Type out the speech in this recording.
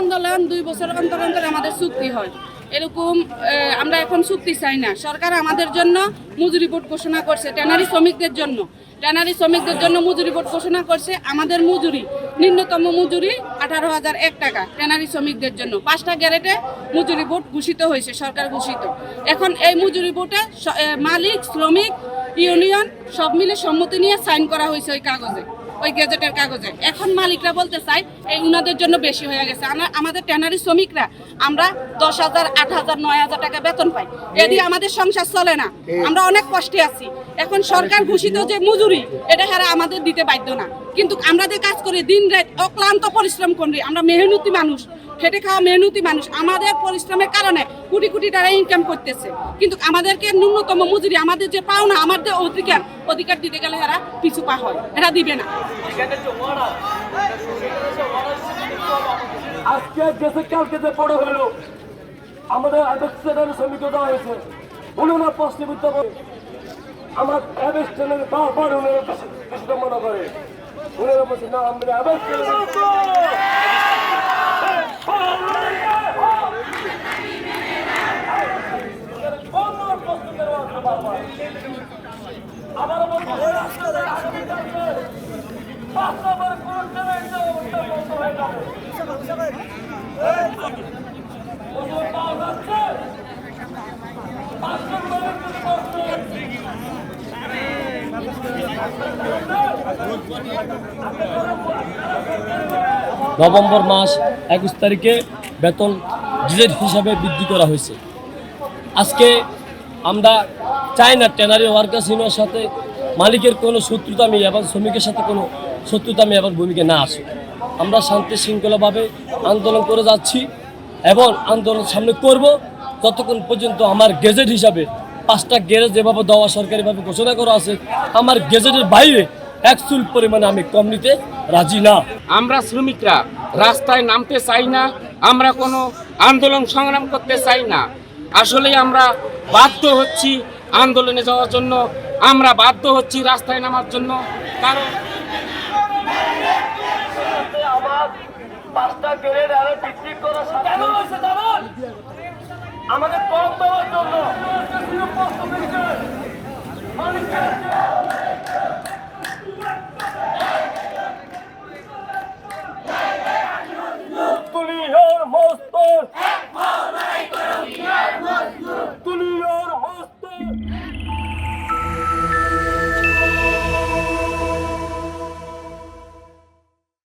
আন্দোলন, দুই বছর অন্তর অন্তর আমাদের চুক্তি হয়। এরকম আমরা এখন চুক্তি চাই না। সরকার আমাদের জন্য মজুরি বোর্ড ঘোষণা করছে, ট্যানারি শ্রমিকদের জন্য। ট্যানারি শ্রমিকদের জন্য মজুরি বোর্ড ঘোষণা করছে, আমাদের মজুরি, নিম্নতম মজুরি আঠারো হাজার এক টাকা ট্যানারি শ্রমিকদের জন্য। পাঁচটা গ্যারেটে মজুরি বোর্ড ঘোষিত হয়েছে, সরকার ঘোষিত। এখন এই মজুরি বোর্ডে মালিক, শ্রমিক, ইউনিয়ন, সব মিলে সম্মতি নিয়ে সাইন করা হয়েছে ওই কাগজে। ওই গেজেটের কাগজে। এখন মালিকরা বলতে চাই এই উনাদের জন্য বেশি হয়ে গেছে। আমাদের ট্যানারি শ্রমিকরা, আমরা দশ হাজার, আট হাজার, নয় হাজার টাকা বেতন পাই। এদি আমাদের সংসার চলে না। আমরা অনেক কষ্টে আছি। এখন সরকার ঘোষিত যে মজুরি, এটা হারা আমাদের দিতে বাধ্য না। কিন্তু আমরা যে কাজ করি, দিন রাত অক্লান্ত পরিশ্রম করি। আমরা মেহনতি মানুষ, খেটে খাওয়া মেহনতি মানুষ। আমাদের পরিশ্রমের কারণে কোটি কোটি টাকা ইনকাম করতেছে। কিন্তু আমাদেরকে ন্যূনতম মজুরি, আমাদের যে পাওনা আমাদের অধিকার অধিকার দিতে গেলে এরা পিছু পা হয়, এরা দিবে না। আজকে গেছে, কালকে যে পড়ে হলো, আমাদের আবেদনের শ্রমিক দেওয়া হয়েছে। উনারা প্রশ্নবিদ্ধ করে আমার অ্যাবেস্টনের বারবার কৃষ্ণ মনে করে। উনারা বলছে, না, আমরা অ্যাবেস্টনের নভেম্বর মাস একুশ তারিখে বেতন ডিজেট হিসাবে বৃদ্ধি করা হয়েছে। আজকে আমরা চাই না ট্যানারি ওয়ার্কার্স ইউনিয়নের সাথে মালিকের কোনো শত্রুতামি এবং শ্রমিকের সাথে কোনো শত্রুতামি এবং ভূমিকা না আসে আমরা শান্তি শৃঙ্খলাভাবে আন্দোলন করে যাচ্ছি এবং আন্দোলন সামনে করব। যতক্ষণ পর্যন্ত আমার গেজেট হিসাবে পাঁচটা গ্যারেজ যেভাবে দেওয়া সরকারিভাবে ঘোষণা করা আছে, আমার গেজেটের বাইরে এক চুল পরিমাণে আমি কম নিতে রাজি না। আমরা শ্রমিকরা রাস্তায় নামতে চাই না, আমরা কোনো আন্দোলন সংগ্রাম করতে চাই না। আসলে আমরা বাধ্য হচ্ছি আন্দোলনে যাওয়ার জন্য, আমরা বাধ্য হচ্ছি রাস্তায় নামার জন্য, কারণ পাঁচটা গ্রেড আরও বৃদ্ধি করা কেন হয়েছে জানেন আমাদের কম দেওয়ার জন্য।